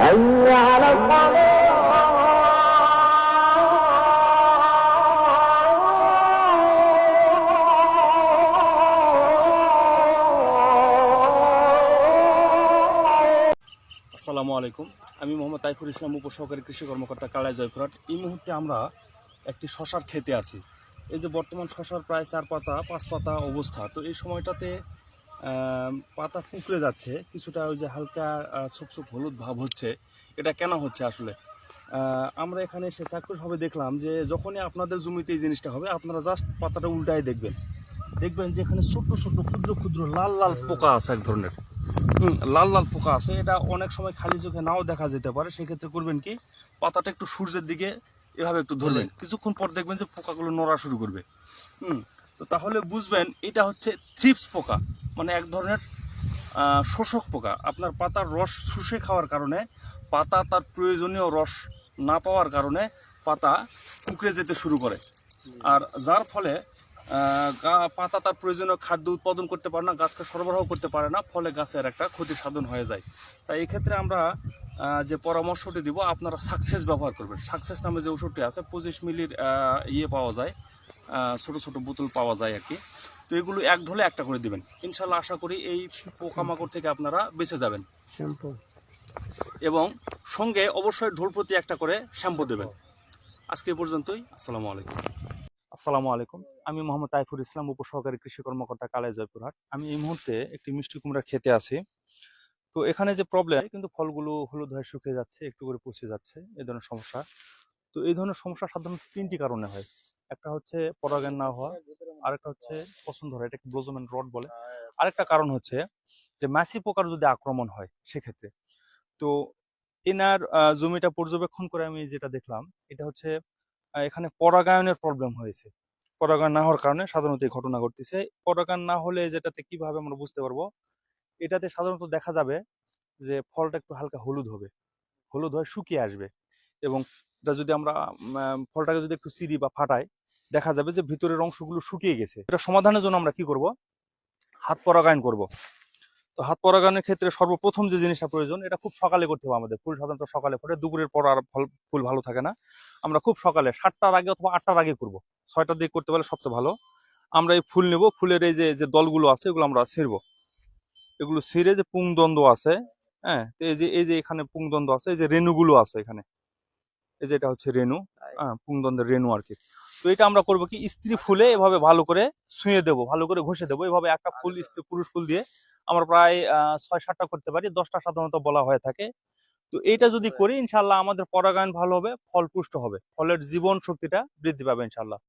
حي على الصلاة আসসালামু আলাইকুম আমি মোহাম্মদ তাইফুর ইসলাম উপসহকারী কৃষি কর্মকর্তা কালাই জয়পুরহাট এই মুহূর্তে আমরা একটি শশার খেতে আছি এই যে বর্তমান শশার প্রায় চার পাতা পাঁচ পাতা অবস্থা তো এই সময়টাতে আম, পাতা কুঁকড়ে যাচ্ছে কিছুটা ওই যে হালকা ছোপ হলুদ ভাব হচ্ছে। এটা কেন হচ্ছে আসলে? আমরা এখানে এসে চাক্ষুষভাবে দেখলাম যে যখনই আপনাদের জমিতে এই জিনিসটা হবে আপনারা জাস্ট পাতাটা উল্টায় দেখবেন। দেখবেন যে এখানে ছোট্ট ছোট্ট ক্ষুদ্র ক্ষুদ্র লাল লাল পোকা আছে এক ধরনের। হুম, লাল লাল পোকা আছে। এটা অনেক সময় খালি চোখে নাও দেখা যেতে পারে। সেক্ষেত্রে করবেন কি? পাতাটা একটু সূর্যের দিকে এভাবে একটু ধরবেন। কিছুক্ষণ পর দেখবেন যে পোকাগুলো নড়া শুরু করবে। হুম তো তাহলে বুঝবেন এটা হচ্ছে থ্রিপস পোকা। মানে এক ধরনের শোষক পোকা। আপনার পাতার রস শুষে খাওয়ার কারণে, পাতা তার প্রয়োজনীয় রস না পাওয়ার কারণে পাতা কুকড়ে যেতে শুরু করে। আর যার ফলে পাতা তার প্রয়োজনীয় খাদ্য উৎপাদন করতে পারে না, গাছকে সরবরাহ করতে পারে না, ফলে গাছের একটা ক্ষতি সাধন হয়ে যায়। তাই এক্ষেত্রে আমরা যে পরামর্শটি দিব, আপনারা সাকসেস ব্যবহার করবেন। সাকসেস নামে যে ওষুধটি আছে, পঁচিশ মিলির ইয়ে পাওয়া যায় ছোট ছোট বোতল পাওয়া যায় আর কি। তো এগুলো এক ঢোলে একটা করে দিবেন। ইনশাল্লাহ আশা করি এই পোকামাকড় থেকে আপনারা বেঁচে যাবেন। শ্যাম্পু। এবং সঙ্গে অবশ্যই ঢোল প্রতি একটা করে শ্যাম্পু দেবেন। আজকে পর্যন্তই। আসসালামু আলাইকুম। আসসালামু আলাইকুম। আমি মোহাম্মদ তাইফুর ইসলাম উপসহকারী কৃষি কর্মকর্তা কালাই জয়পুরহাট। আমি এই মুহূর্তে একটি মিষ্টি কুমড়া খেতে আছি। তো এখানে যে প্রবলেম কিন্তু ফলগুলো হলুদ হয়ে শুকিয়ে যাচ্ছে একটু করে পচে যাচ্ছে এই ধরনের সমস্যা। তো এই ধরনের সমস্যা সাধারণত তিনটি কারণে হয়। একটা হচ্ছে পরাগায়ন না হওয়া আরেকটা হচ্ছে পছন্দ হয় এটাকে ব্লোজমেন্ট রড বলে। আরেকটা কারণ হচ্ছে যে মাছি পোকার যদি আক্রমণ হয় সেক্ষেত্রে তো এনার জমিটা পর্যবেক্ষণ করে আমি যেটা দেখলাম এটা হচ্ছে এখানে পরাগায়নের প্রবলেম হয়েছে। পরাগায়ন না হওয়ার কারণে সাধারণত এই ঘটনা ঘটতেছে। পরাগায়ন না হলে যেটাতে কীভাবে আমরা বুঝতে পারব? এটাতে সাধারণত দেখা যাবে যে ফলটা একটু হালকা হলুদ হবে। হলুদ হয়ে শুকিয়ে আসবে এবং এটা যদি আমরা ফলটাকে যদি একটু সিঁড়ি বা ফাটাই দেখা যাবে যে ভিতরের অংশগুলো শুকিয়ে গেছে। এটা সমাধানের জন্য আমরা কি করব? হাত পরাগায়ন করব। তো হাত পরাগায়নের ক্ষেত্রে সর্বপ্রথম যে জিনিসটা প্রয়োজন এটা খুব সকালে করতে হবে আমাদের। ফুল সাধারণত সকালে ফোটে দুপুরের পর আর ফুল ভালো থাকে না। আমরা খুব সকালে সাতটার আগে অথবা আটটার আগে করব। ছয়টার দিকে করতে পারলে সবচেয়ে ভালো। আমরা এই ফুল নেব ফুলের এই যে যে দলগুলো আছে এগুলো আমরা ছিঁড়বো। এগুলো ছিঁড়ে যে পুংদণ্ড আছে হ্যাঁ তো এই যে এই যে এখানে পুংদণ্ড আছে এই যে রেণুগুলো আছে এখানে। এই যে এটা হচ্ছে রেণু হ্যাঁ পুংদণ্ডের রেণু আর কি। তো এটা আমরা করব কি? স্ত্রী ফুলে এভাবে ভালো করে শুয়ে দেবো ভালো করে ঘষে দেবো। এভাবে একটা ফুল স্ত্রী পুরুষ ফুল দিয়ে আমরা প্রায় আহ, ছয় সাতটা করতে পারি। দশটা সাধারণত বলা হয়ে থাকে। তো এটা যদি করি ইনশাল্লাহ আমাদের পরাগায়ন ভালো হবে ফল পুষ্ট হবে। ফলের জীবন শক্তিটা বৃদ্ধি পাবে ইনশাল্লাহ।